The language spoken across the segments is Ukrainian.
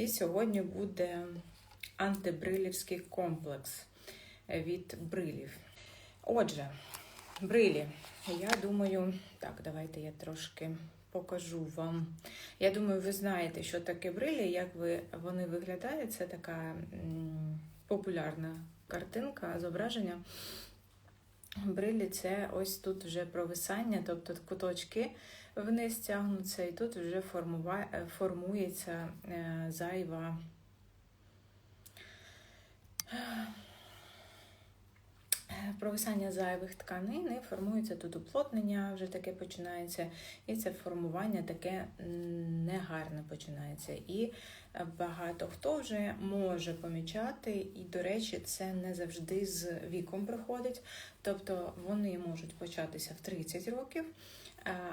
І сьогодні буде антибрилівський комплекс від брилів. Отже, брилі. Я думаю, так, давайте я трошки покажу вам. Я думаю, ви знаєте, що таке брилі, як ви, вони виглядають. Це така популярна картинка, зображення. Брилі це ось тут вже провисання, тобто куточки вниз тягнуться, і тут вже формува... формується е, зайва. Провисання зайвих тканин і формується тут уплотнення, вже таке починається, і це формування таке негарне починається. І багато хто вже може помічати, і, до речі, це не завжди з віком приходить. Тобто вони можуть початися в 30 років,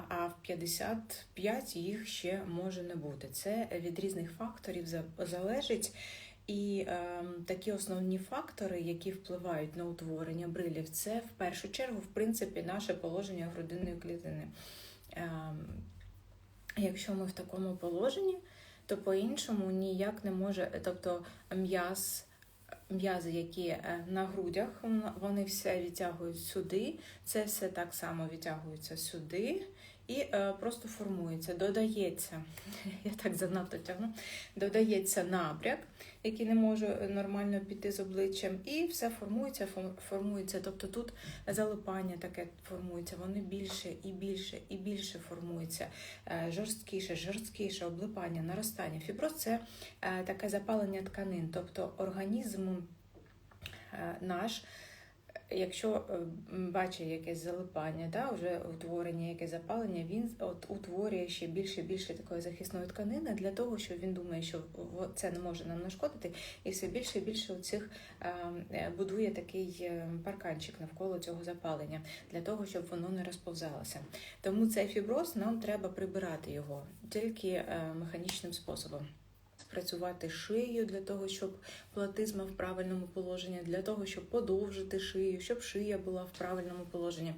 а в 55 їх ще може не бути. Це від різних факторів залежить. І е, такі основні фактори, які впливають на утворення брилів, це в першу чергу, в принципі, наше положення грудинної клітини. Е, якщо ми в такому положенні, то по-іншому ніяк не може, тобто м'яз. М'язи, які е, на грудях, вони все відтягують сюди, це все так само відтягується сюди, і е, просто формується, додається, я так занадто тягну, додається набряк, який не може нормально піти з обличчям, і все формується, формується. Тобто тут залипання таке формується, вони більше і більше і більше формуються, е, жорсткіше, жорсткіше, облипання, наростання. Фіброз це е, таке запалення тканин, тобто організм е, наш якщо е, бачить якесь залипання, да, вже утворення, якесь запалення, він от утворює ще більше більше такої захисної тканини для того, що він думає, що це не може нам нашкодити, і все більше і більше цих е, будує такий е, парканчик навколо цього запалення, для того, щоб воно не розповзалося. Тому цей фіброз нам треба прибирати його тільки механічним способом працювати шиєю для того, щоб платизма в правильному положенні, для того, щоб подовжити шию, щоб шия була в правильному положенні.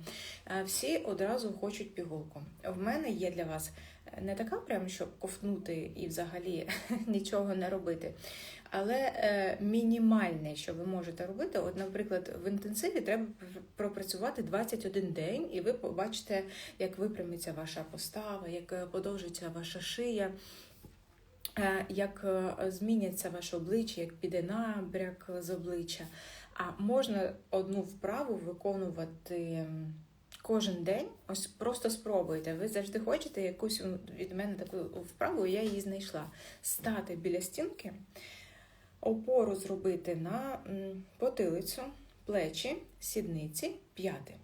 Е, всі одразу хочуть пігулку. В мене є для вас е, не така, прям, щоб ковтнути і взагалі нічого не робити. Але е, мінімальне, що ви можете робити, от, наприклад, в інтенсиві треба пропрацювати 21 день, і ви побачите, як випрямиться ваша постава, як подовжиться ваша шия. Е, як е, зміняться ваше обличчя, як піде набряк з обличчя. А можна одну вправу виконувати кожен день. Ось просто спробуйте. Ви завжди хочете якусь від мене таку вправу, я її знайшла. Стати біля стінки, опору зробити на потилицю, плечі, сідниці, п'яти.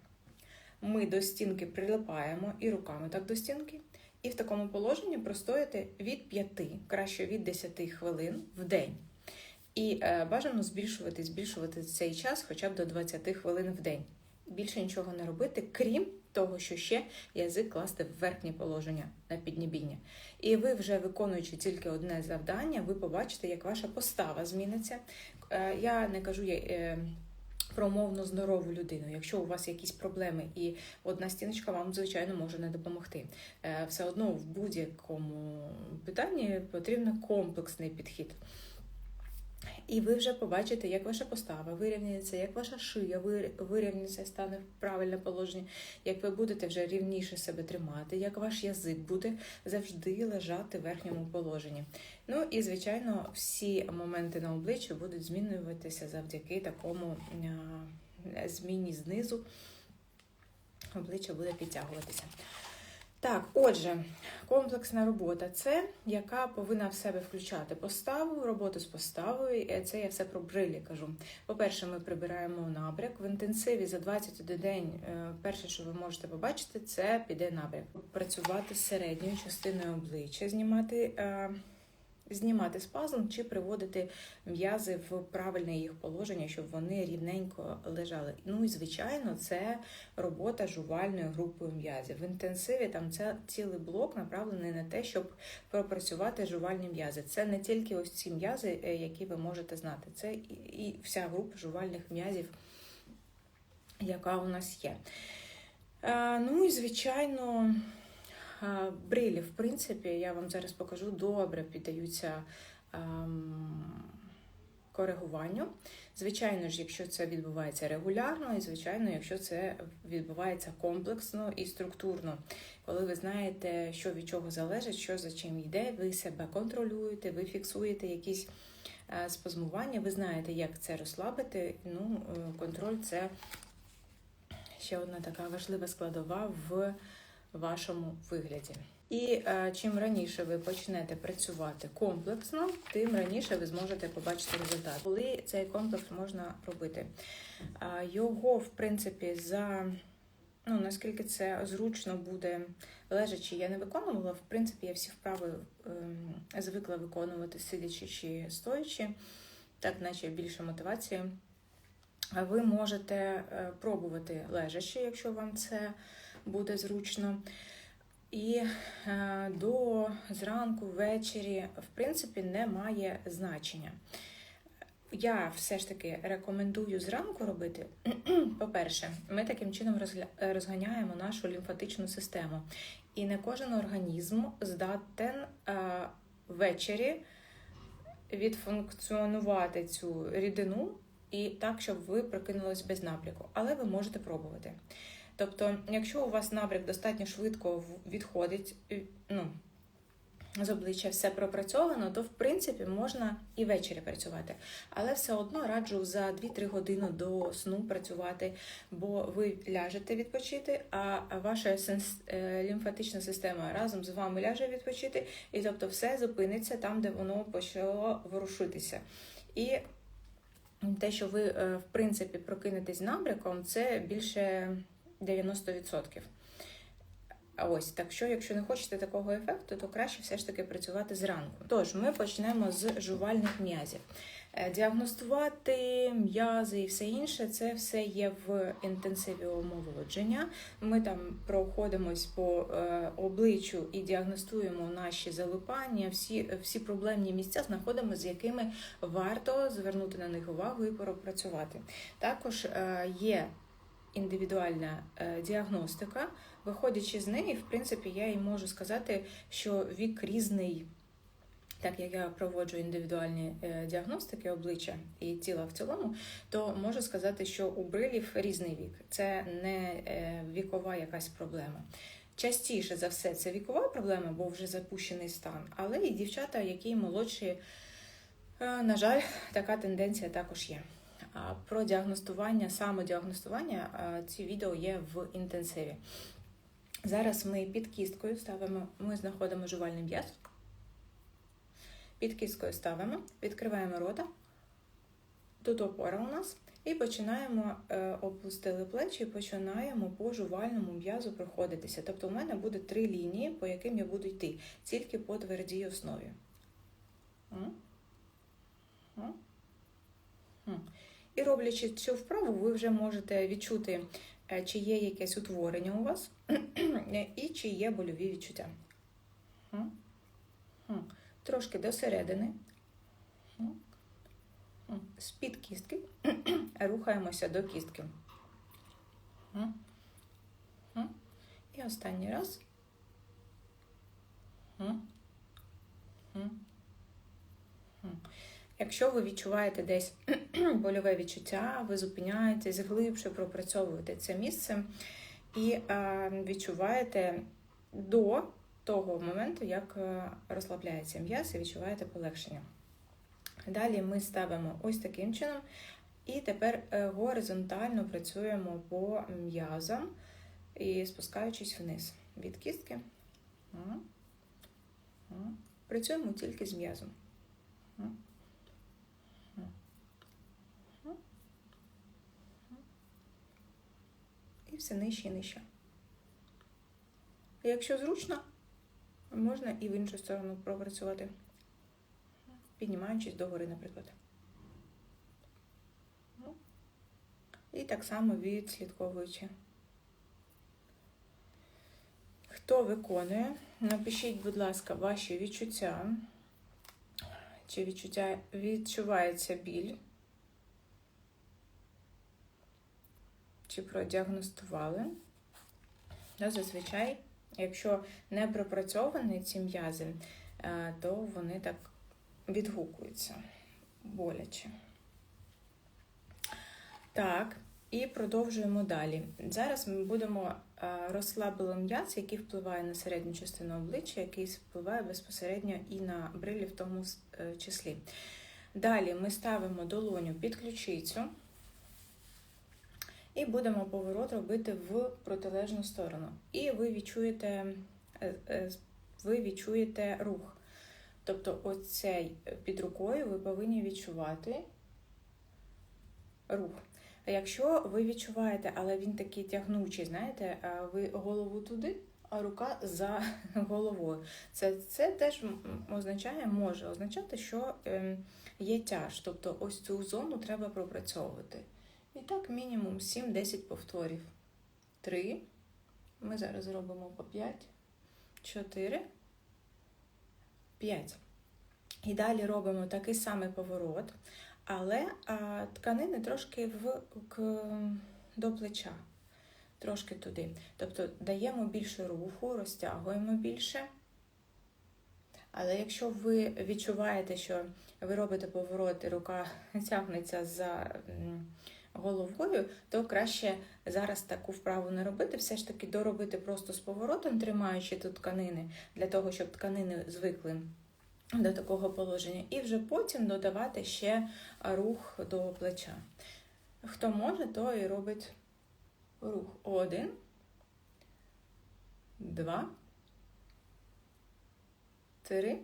Ми до стінки прилипаємо і руками так до стінки. І в такому положенні простояти від 5, краще від 10 хвилин в день. І е, бажано збільшувати збільшувати цей час хоча б до 20 хвилин в день. Більше нічого не робити, крім того, що ще язик класти в верхнє положення на піднібіння. І ви, вже виконуючи тільки одне завдання, ви побачите, як ваша постава зміниться. Е, я не кажу. Про умовно здорову людину. Якщо у вас якісь проблеми, і одна стіночка вам, звичайно, може не допомогти. Е, все одно в будь-якому питанні потрібен комплексний підхід. І ви вже побачите, як ваша постава вирівняється, як ваша шия вирівняється стане в правильне положення, як ви будете вже рівніше себе тримати, як ваш язик буде завжди лежати в верхньому положенні. Ну і, звичайно, всі моменти на обличчі будуть змінюватися завдяки такому зміні знизу. Обличчя буде підтягуватися. Так, отже, комплексна робота це яка повинна в себе включати поставу, роботу з поставою. Це я все про брилі кажу. По-перше, ми прибираємо набряк. В інтенсиві за 21 день е, перше, що ви можете побачити, це піде набряк. Працювати з середньою частиною обличчя, знімати. Знімати спазм чи приводити м'язи в правильне їх положення, щоб вони рівненько лежали. Ну і звичайно, це робота жувальною групою м'язів. В інтенсиві там це цілий блок направлений на те, щоб пропрацювати жувальні м'язи. Це не тільки ось ці м'язи, е, які ви можете знати, це і вся група жувальних м'язів, яка у нас є. Е, ну і звичайно. Брилі, в принципі, я вам зараз покажу, добре піддаються ем, коригуванню. Звичайно ж, якщо це відбувається регулярно, і звичайно, якщо це відбувається комплексно і структурно, коли ви знаєте, що від чого залежить, що за чим йде, ви себе контролюєте, ви фіксуєте якісь е, спазмування, ви знаєте, як це розслабити. Ну, е, контроль це ще одна така важлива складова в вашому вигляді. І е, чим раніше ви почнете працювати комплексно, тим раніше ви зможете побачити результат. Коли цей комплекс можна робити? Е, його, в принципі, за ну наскільки це зручно буде лежачи, я не виконувала. В принципі, я всі вправи е, звикла виконувати сидячи чи стоячи, так наче більше мотивації. Ви можете е, пробувати лежачи, якщо вам це буде зручно. І е, до зранку, ввечері, в принципі, не має значення. Я все ж таки рекомендую зранку робити. По-перше, ми таким чином розганяємо нашу лімфатичну систему. І не кожен організм здатен е, ввечері відфункціонувати цю рідину і так, щоб ви прокинулись без набряку. Але ви можете пробувати. Тобто, якщо у вас набряк достатньо швидко відходить, ну, з обличчя все пропрацьовано, то в принципі можна і ввечері працювати. Але все одно раджу за 2-3 години до сну працювати, бо ви ляжете відпочити, а ваша е, лімфатична система разом з вами ляже відпочити, і тобто все зупиниться там, де воно почало ворушитися. І те, що ви, е, в принципі, прокинетесь набряком, це більше. 90%. Ось, так що, якщо не хочете такого ефекту, то краще все ж таки працювати зранку. Тож, ми почнемо з жувальних м'язів. Е, діагностувати м'язи і все інше, це все є в інтенсиві омолодження. Ми там проходимось по е, обличчю і діагностуємо наші залипання, всі всі проблемні місця знаходимо, з якими варто звернути на них увагу і пропрацювати. Також е, є індивідуальна е, діагностика. Виходячи з неї, в принципі, я і можу сказати, що вік різний. Так як я проводжу індивідуальні е, діагностики обличчя і тіла в цілому, то можу сказати, що у брилів різний вік. Це не е, вікова якась проблема. Частіше за все, це вікова проблема, бо вже запущений стан, але і дівчата, які молодші, на жаль, така тенденція також є. Про діагностування, самодіагностування ці відео є в інтенсиві. Зараз ми під кісткою ставимо, ми знаходимо жувальний м'яз. Під кісткою ставимо, відкриваємо рота, тут опора у нас, і починаємо е, опустили плечі, і починаємо по жувальному м'язу проходитися. Тобто, у мене буде три лінії, по яким я буду йти, тільки по твердій основі. І роблячи цю вправу, ви вже можете відчути, е, чи є якесь утворення у вас, і чи є больові відчуття. Трошки до середини. З-під кістки. Рухаємося до кістки. І останній раз. Якщо ви відчуваєте десь больове відчуття, ви зупиняєтесь, глибше пропрацьовуєте це місце і е, відчуваєте до того моменту, як е, розслабляється м'яз і відчуваєте полегшення. Далі ми ставимо ось таким чином, і тепер е, горизонтально працюємо по м'язам і спускаючись вниз від кістки. Працюємо тільки з м'язом. Все нижче і нижче. Якщо зручно, можна і в іншу сторону пропрацювати, піднімаючись догори, наприклад. Ну, і так само відслідковуючи. Хто виконує, напишіть, будь ласка, ваші відчуття. Чи відчуття відчувається біль? Чи продіагностували. Зазвичай, якщо не пропрацьовані ці м'язи, е, то вони так відгукується боляче. Так, і продовжуємо далі. Зараз ми будемо е, розслабили м'яз, який впливає на середню частину обличчя, який впливає безпосередньо і на брилі в тому е, числі. Далі ми ставимо долоню під ключицю і будемо поворот робити в протилежну сторону. І ви відчуєте, е, ви відчуєте рух. Тобто, оцей під рукою ви повинні відчувати рух. А якщо ви відчуваєте, але він такий тягнучий, знаєте, ви голову туди, а рука за головою. Це це теж означає, може означати, що ем, є тяж. Тобто ось цю зону треба пропрацьовувати. І так, мінімум 7-10 повторів. 3. Ми зараз зробимо по 5, 4, 5. І далі робимо такий самий поворот, але а, тканини трошки в, к, до плеча, трошки туди. Тобто даємо більше руху, розтягуємо більше. Але якщо ви відчуваєте, що ви робите поворот, і рука тягнеться за головою, то краще зараз таку вправу не робити, все ж таки доробити просто з поворотом, тримаючи тут тканини, для того, щоб тканини звикли до такого положення, і вже потім додавати ще рух до плеча. Хто може, то і робить рух. Один, два, три,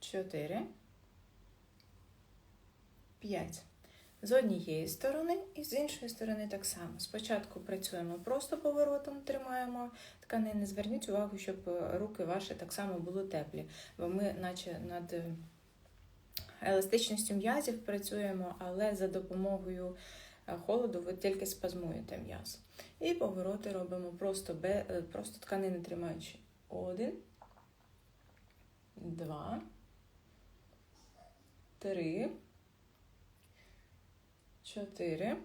чотири, п'ять. З однієї сторони і з іншої сторони так само. Спочатку працюємо просто поворотом, тримаємо тканини. Зверніть увагу, щоб руки ваші так само були теплі, бо ми, наче над еластичністю м'язів, працюємо, але за допомогою е, холоду ви тільки спазмуєте м'яз. І повороти робимо просто, е, просто тканини тримаючи. Один, два, три. 4,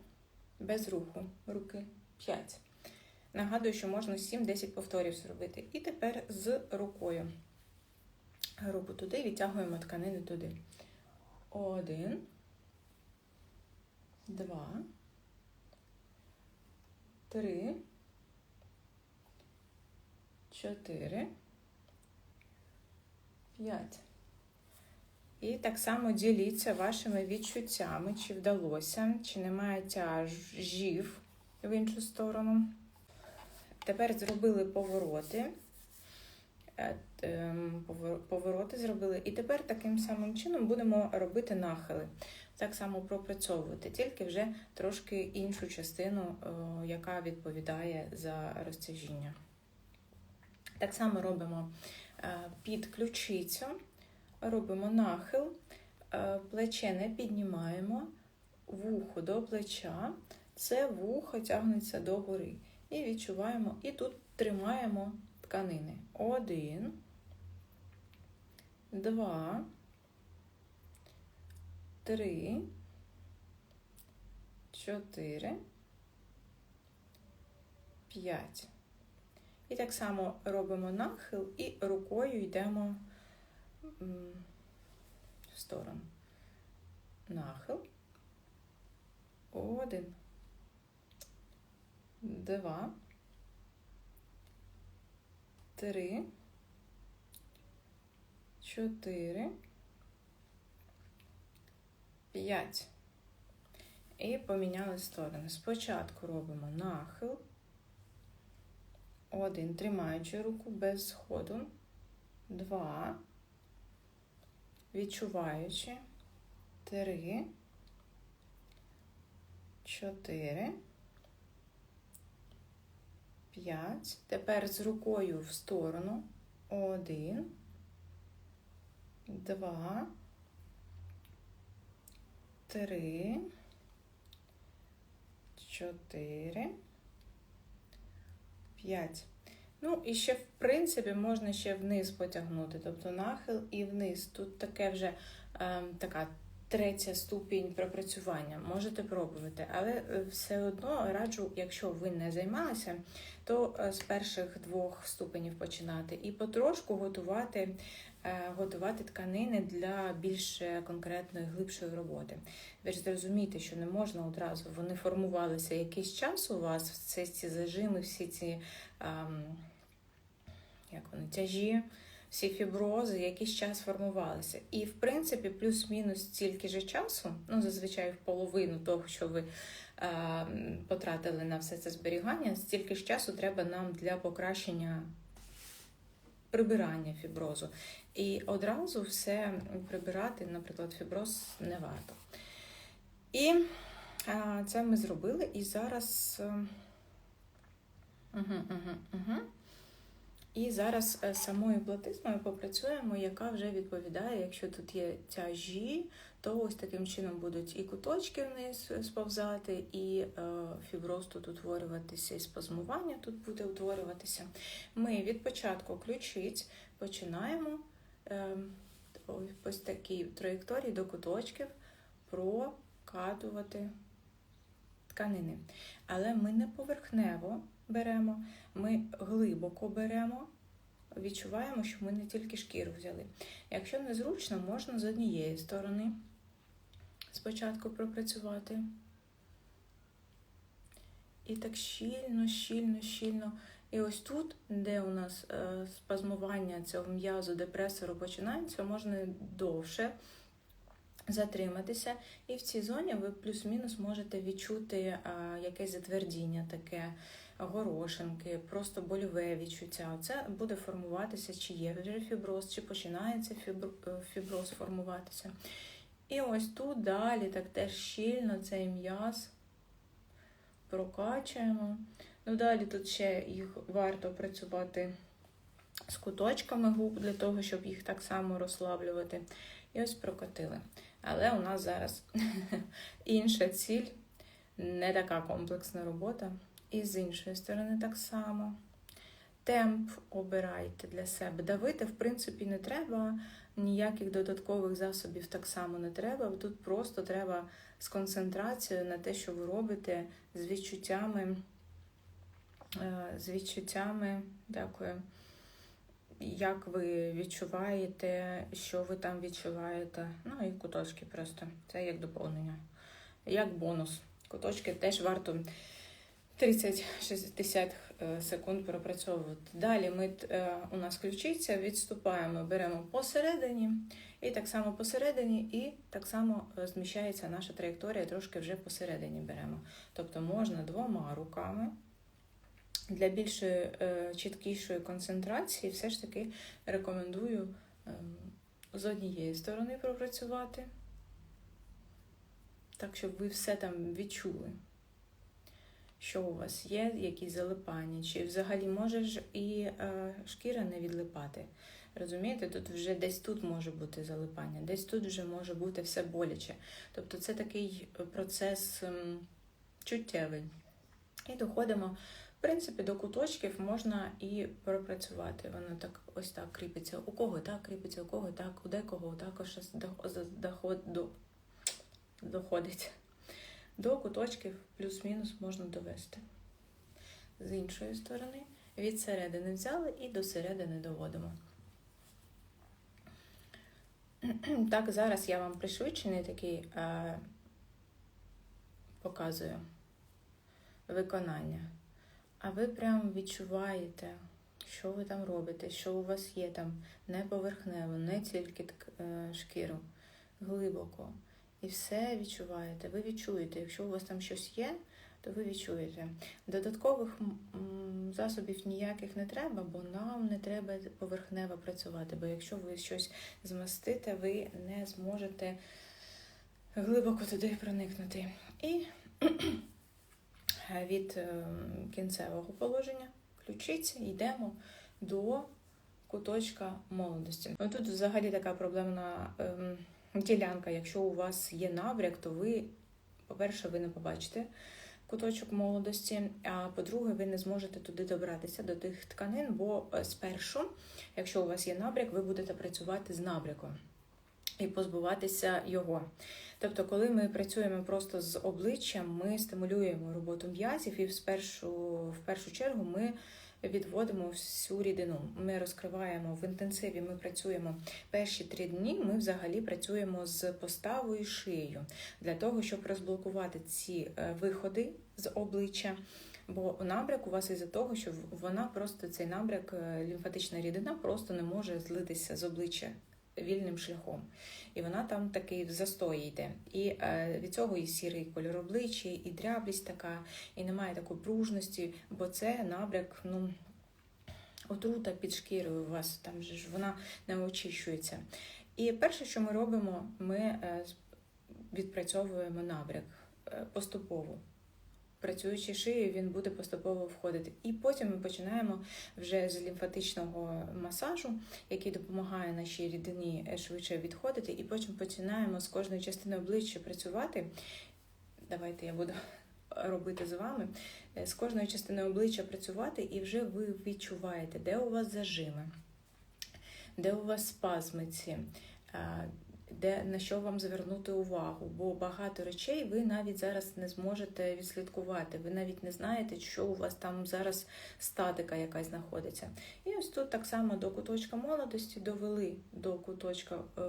без руху, руки 5. Нагадую, що можна 7-10 повторів зробити. І тепер з рукою. Руку туди, відтягуємо тканини туди. Один, два, три, чотири, п'ять. І так само діліться вашими відчуттями, чи вдалося, чи немає тяжів в іншу сторону. Тепер зробили повороти. Е, ем, повороти зробили. І тепер таким самим чином будемо робити нахили. Так само пропрацьовувати, тільки вже трошки іншу частину, яка відповідає за розтяжіння. Так само робимо е, під ключицю робимо нахил, е, плече не піднімаємо, вухо до плеча, це вухо тягнеться догори. І відчуваємо, і тут тримаємо тканини. Один, два, три, чотири, п'ять. І так само робимо нахил і рукою йдемо в сторону. Нахил. Один. Два. Три. Чотири. П'ять. І поміняли сторони. Спочатку робимо нахил. Один, тримаючи руку без сходу. Два відчуваючи. Три, чотири, п'ять. Тепер з рукою в сторону. Один, два, три, чотири, п'ять. Ну, і ще, в принципі, можна ще вниз потягнути, тобто нахил і вниз. Тут таке вже е, така третя ступінь пропрацювання. Можете пробувати, але е, все одно раджу, якщо ви не займалися, то е, з перших двох ступенів починати і потрошку готувати. е, Готувати тканини для більш конкретної глибшої роботи. Ви ж зрозумієте, що не можна одразу. Вони формувалися якийсь час у вас, всі ці зажими, всі ці ем, як вони, тяжі, всі фібрози якийсь час формувалися. І, в принципі, плюс-мінус стільки ж часу, ну, зазвичай в половину того, що ви е, потратили на все це зберігання, стільки ж часу треба нам для покращення прибирання фіброзу. І одразу все прибирати, наприклад, фіброз не варто. І е, це ми зробили, і зараз. Угу, угу, угу. І зараз е, самою платизною попрацюємо, яка вже відповідає, якщо тут є тяжі, то ось таким чином будуть і куточки вниз сповзати, і е, фіброз тут утворюватися, і спазмування тут буде утворюватися. Ми від початку ключиць починаємо е, ось такі траєкторії до куточків прокатувати тканини. Але ми не поверхнево беремо, ми глибоко беремо, відчуваємо, що ми не тільки шкіру взяли. Якщо незручно, можна з однієї сторони спочатку пропрацювати. І так щільно, щільно, щільно. І ось тут, де у нас е, спазмування цього м'язу депресору починається, можна довше затриматися. І в цій зоні ви плюс-мінус можете відчути а, якесь затвердіння таке, горошинки, просто больове відчуття. Це буде формуватися, чи є вже фіброз, чи починається фіброз формуватися. І ось тут далі так теж щільно цей м'яз прокачуємо. Ну, Далі тут ще їх варто працювати з куточками губ для того, щоб їх так само розслаблювати. І ось прокотили. Але у нас зараз інша ціль, не така комплексна робота. І з іншої сторони, так само. Темп обирайте для себе. Давити, в принципі, не треба, ніяких додаткових засобів так само не треба. Тут просто треба з концентрацією на те, що ви робите, з відчуттями, е, з відчуттями, дякую як ви відчуваєте, що ви там відчуваєте. Ну і куточки просто. Це як доповнення, як бонус. Куточки теж варто 30-60 е, секунд пропрацьовувати. Далі ми е, у нас ключиця, відступаємо, беремо посередині, і так само посередині, і так само е, зміщається наша траєкторія, трошки вже посередині беремо. Тобто можна двома руками. Для більшої чіткішої концентрації все ж таки рекомендую е, з однієї сторони пропрацювати, так, щоб ви все там відчули, що у вас є, якісь залипання, чи взагалі може ж і е, шкіра не відлипати. Розумієте, тут вже десь тут може бути залипання, десь тут вже може бути все боляче. Тобто це такий процес м, чуттєвий. І доходимо в принципі, до куточків можна і пропрацювати. Воно так ось так кріпиться. У кого так кріпиться, у кого так, у декого також доходить. До куточків плюс-мінус можна довести. З іншої сторони, від середини взяли і до середини доводимо. Так, зараз я вам пришвидшений такий е, показую виконання. А ви прям відчуваєте, що ви там робите, що у вас є там не поверхнево, не тільки е, шкіру, глибоко. І все відчуваєте. Ви відчуєте. Якщо у вас там щось є, то ви відчуєте. Додаткових засобів ніяких не треба, бо нам не треба поверхнево працювати. Бо якщо ви щось змастите, ви не зможете глибоко туди проникнути. І від е, кінцевого положення ключиці йдемо до куточка молодості. Ну, тут взагалі така проблемна ем, ділянка. Якщо у вас є набряк, то ви, по-перше, ви не побачите куточок молодості, а по-друге, ви не зможете туди добратися до тих тканин, бо е, спершу, якщо у вас є набряк, ви будете працювати з набряком. і позбуватися його. Тобто, коли ми працюємо просто з обличчям, ми стимулюємо роботу м'язів, і спершу, в першу чергу ми відводимо всю рідину. Ми розкриваємо в інтенсиві. Ми працюємо перші три дні. Ми взагалі працюємо з поставою шиєю для того, щоб розблокувати ці е, виходи з обличчя. Бо набряк у вас із-за того, що вона просто цей набряк, е, лімфатична рідина просто не може злитися з обличчя вільним шляхом. І вона там такий в застої йде. І е, від цього і сірий кольор обличчя, і дряблість така, і немає такої пружності, бо це набряк, ну. Отрута під шкірою у вас там же ж вона не очищується. І перше, що ми робимо, ми е, відпрацьовуємо набряк е, поступово працюючи шиєю, він буде поступово входити. І потім ми починаємо вже з лімфатичного масажу, який допомагає нашій рідині швидше відходити, і потім починаємо з кожної частини обличчя працювати. Давайте я буду робити з вами. З кожної частини обличчя працювати, і вже ви відчуваєте, де у вас зажими, де у вас спазмиці де на що вам звернути увагу, бо багато речей ви навіть зараз не зможете відслідкувати. Ви навіть не знаєте, що у вас там зараз статика якась знаходиться. І ось тут так само до куточка молодості довели до куточка е,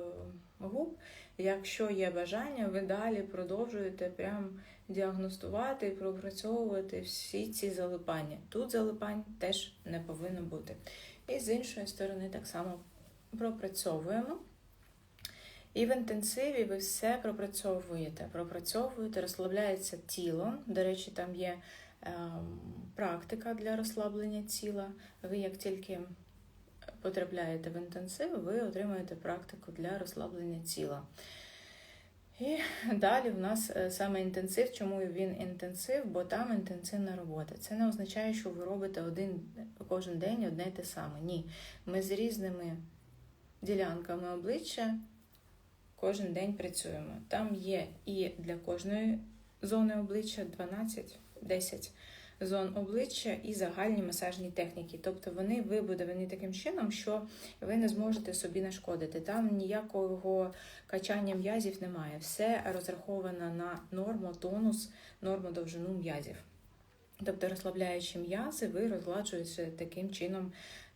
губ. Якщо є бажання, ви далі продовжуєте прям діагностувати і пропрацьовувати всі ці залипання. Тут залипань теж не повинно бути. І з іншої сторони, так само пропрацьовуємо. І в інтенсиві ви все пропрацьовуєте. Пропрацьовуєте, розслабляється тіло. До речі, там є е, практика для розслаблення тіла. Ви як тільки потрапляєте в інтенсив, ви отримуєте практику для розслаблення тіла. І далі в нас е, саме інтенсив. Чому він інтенсив? Бо там інтенсивна робота. Це не означає, що ви робите один кожен день одне й те саме. Ні. Ми з різними ділянками обличчя кожен день працюємо. Там є і для кожної зони обличчя 12-10 зон обличчя і загальні масажні техніки. Тобто вони вибудовані таким чином, що ви не зможете собі нашкодити. Там ніякого качання м'язів немає. Все розраховано на норму, тонус, норму довжину м'язів. Тобто, розслабляючи м'язи, ви розгладжуєте таким чином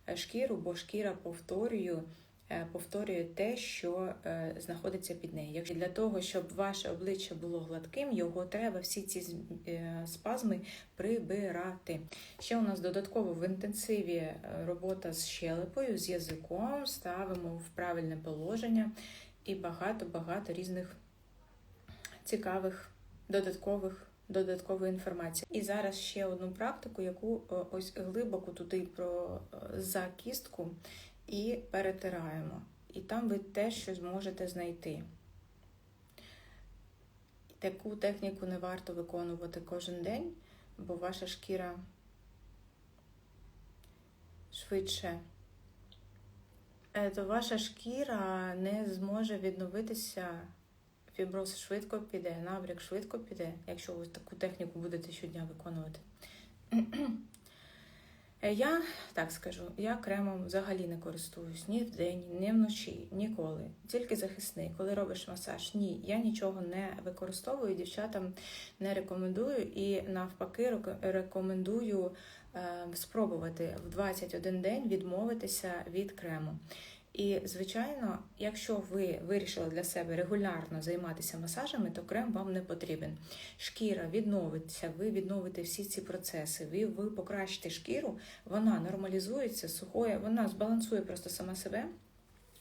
е, шкіру, бо шкіра повторюю. Е, повторює те, що е, знаходиться під нею. Якщо для того, щоб ваше обличчя було гладким, його треба всі ці е, спазми прибирати. Ще у нас додатково в інтенсиві робота з щелепою, з язиком, ставимо в правильне положення і багато-багато різних цікавих додаткових. Додаткової інформації. І зараз ще одну практику, яку ось глибоко туди про за кістку і перетираємо. І там ви теж щось зможете знайти. Таку техніку не варто виконувати кожен день, бо ваша шкіра швидше, е, то ваша шкіра не зможе відновитися, фіброз швидко піде, набряк швидко піде, якщо ви таку техніку будете щодня виконувати. Е, я так скажу, я кремом взагалі не користуюсь ні вдень, ні вночі, ніколи. Тільки захисний. Коли робиш масаж, ні, я нічого не використовую, дівчатам не рекомендую і навпаки рекомендую е, спробувати в 21 день відмовитися від крему. І, звичайно, якщо ви вирішили для себе регулярно займатися масажами, то крем вам не потрібен. Шкіра відновиться, ви відновите всі ці процеси, ви ви покращите шкіру, вона нормалізується, сухою, вона збалансує просто сама себе.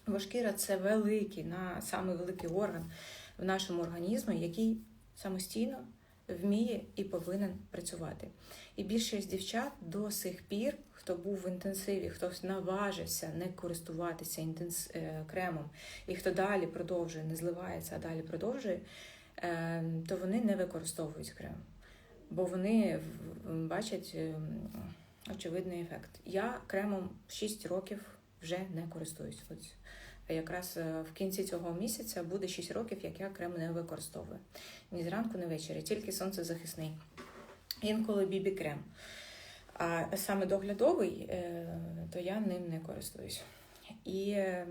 Бо шкіра це великий, на самий великий орган в нашому організмі, який самостійно вміє і повинен працювати. І більшість дівчат до сих пір, хто був в інтенсиві, хтось наважився не користуватися інтенс... Е, кремом, і хто далі продовжує, не зливається, а далі продовжує, е, то вони не використовують крем. Бо вони бачать е, очевидний ефект. Я кремом 6 років вже не користуюсь. Якраз в кінці цього місяця буде 6 років, як я крем не використовую. Ні зранку, ні ввечері, тільки сонцезахисний інколи бібі-крем. А саме доглядовий, е, то я ним не користуюсь. І е,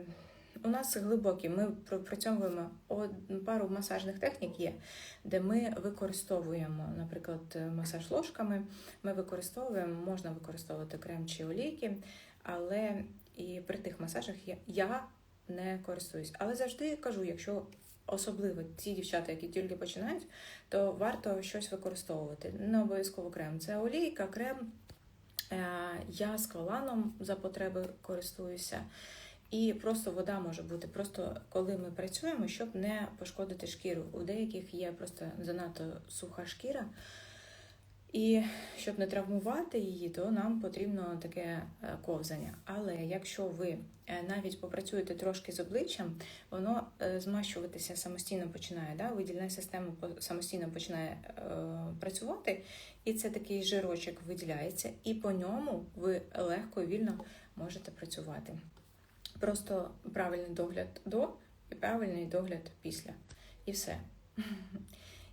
у нас глибокі. Ми пропрацьовуємо пару масажних технік є, де ми використовуємо, наприклад, масаж ложками. Ми використовуємо, можна використовувати крем чи олійки, але і при тих масажах я не користуюсь. Але завжди кажу, якщо особливо ті дівчата, які тільки починають, то варто щось використовувати. Не обов'язково крем. Це олійка, крем. Е, Я з кваланом за потреби користуюся. І просто вода може бути, просто коли ми працюємо, щоб не пошкодити шкіру. У деяких є просто занадто суха шкіра. І щоб не травмувати її, то нам потрібно таке е, ковзання. Але якщо ви е, навіть попрацюєте трошки з обличчям, воно е, змащуватися самостійно починає. Да? Видільна система самостійно починає е, працювати, і це такий жирочок виділяється, і по ньому ви легко і вільно можете працювати. Просто правильний догляд до і правильний догляд після. І все.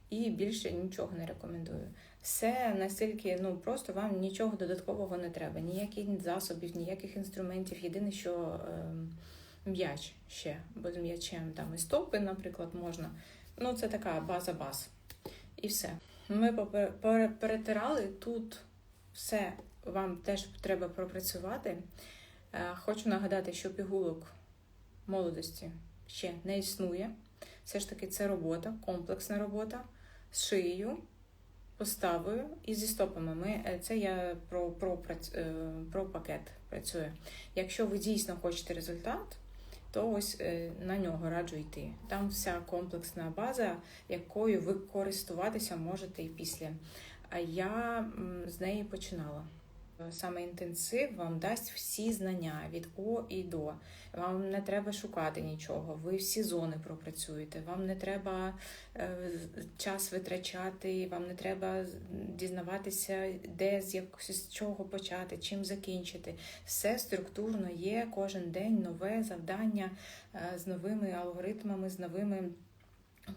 І більше нічого не рекомендую. Все настільки, ну просто вам нічого додаткового не треба, ніяких засобів, ніяких інструментів. Єдине, що е, м'яч ще, бо з м'ячем там і стопи, наприклад, можна. Ну, це така база баз. І все. Ми перетирали тут все вам теж треба пропрацювати. Е, Хочу нагадати, що пігулок молодості ще не існує. Все ж таки, це робота, комплексна робота з шиєю, поставою і зі стопами. Ми, е, це я про, про, е, про пакет працюю. Якщо ви дійсно хочете результат, то ось е, на нього раджу йти. Там вся комплексна база, якою ви користуватися можете і після. А я з неї починала. Саме інтенсив вам дасть всі знання від О і до. Вам не треба шукати нічого. Ви всі зони пропрацюєте. Вам не треба е, час витрачати, вам не треба дізнаватися, де з з чого почати, чим закінчити. Все структурно є кожен день нове завдання е, з новими алгоритмами, з новими.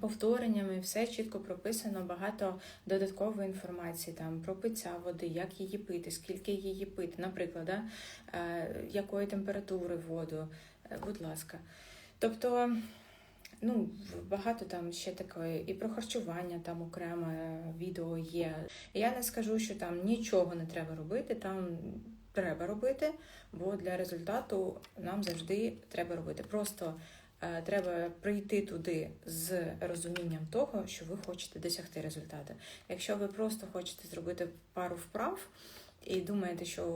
Повтореннями все чітко прописано, багато додаткової інформації там про пиття води, як її пити, скільки її пити, наприклад, да? е, якої температури воду, Е, будь ласка. Тобто, ну, багато там ще такої, і про харчування там окреме відео є. Я не скажу, що там нічого не треба робити, там треба робити, бо для результату нам завжди треба робити. Просто е, треба прийти туди з розумінням того, що ви хочете досягти результату. Якщо ви просто хочете зробити пару вправ і думаєте, що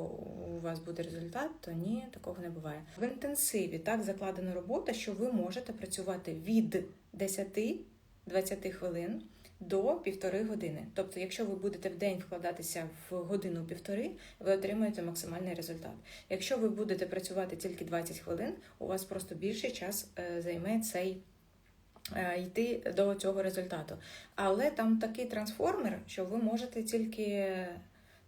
у вас буде результат, то ні, такого не буває. В інтенсиві так закладена робота, що ви можете працювати від 10-20 хвилин до півтори години. Тобто, якщо ви будете в день вкладатися в годину-півтори, ви отримаєте максимальний результат. Якщо ви будете працювати тільки 20 хвилин, у вас просто більший час е, займе цей е, йти до цього результату. Але там такий трансформер, що ви можете тільки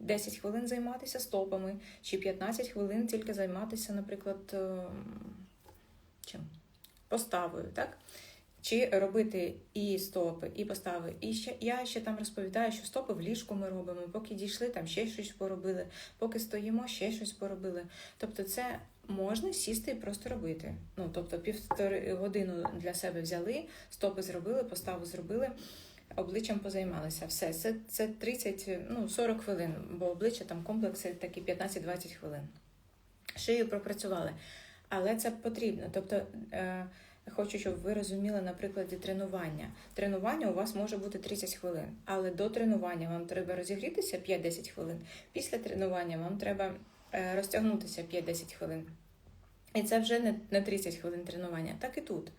10 хвилин займатися стопами, чи 15 хвилин тільки займатися, наприклад, е, чим? Поставою, так? Чи робити і стопи, і постави. І ще я ще там розповідаю, що стопи в ліжку ми робимо, поки дійшли, там ще щось поробили, поки стоїмо, ще щось поробили. Тобто, це можна сісти і просто робити. Ну, тобто, півтори годину для себе взяли, стопи зробили, поставу зробили. Обличчям позаймалися. Все, це, це 30, ну 40 хвилин, бо обличчя там комплекси такі 15-20 хвилин. Шию пропрацювали. Але це потрібно. Тобто, е, хочу, щоб ви розуміли на прикладі тренування. Тренування у вас може бути 30 хвилин, але до тренування вам треба розігрітися 5-10 хвилин. Після тренування вам треба е, розтягнутися 5-10 хвилин. І це вже не, не 30 хвилин тренування, так і тут.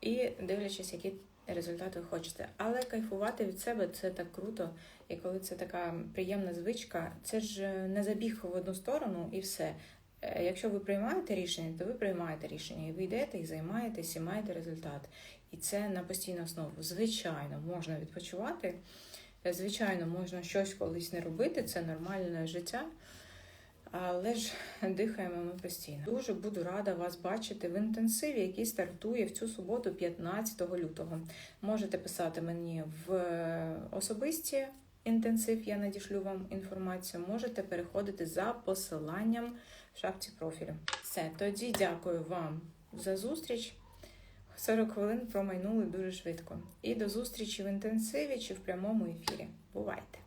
І дивлячись, які результати ви хочете. Але кайфувати від себе це так круто. І коли це така приємна звичка, це ж не забіг в одну сторону і все. Е, Якщо ви приймаєте рішення, то ви приймаєте рішення, і ви йдете і займаєтесь, і маєте результат. І це на постійну основу. Звичайно, можна відпочивати. Е, Звичайно, можна щось колись не робити, це нормальне життя. Але ж дихаємо ми постійно. Дуже буду рада вас бачити в інтенсиві, який стартує в цю суботу, 15 лютого. Можете писати мені в особисті інтенсив, я надішлю вам інформацію. Можете переходити за посиланням шапці профілю. Все, тоді дякую вам за зустріч. 40 хвилин промайнули дуже швидко. І до зустрічі в інтенсиві чи в прямому ефірі. Бувайте!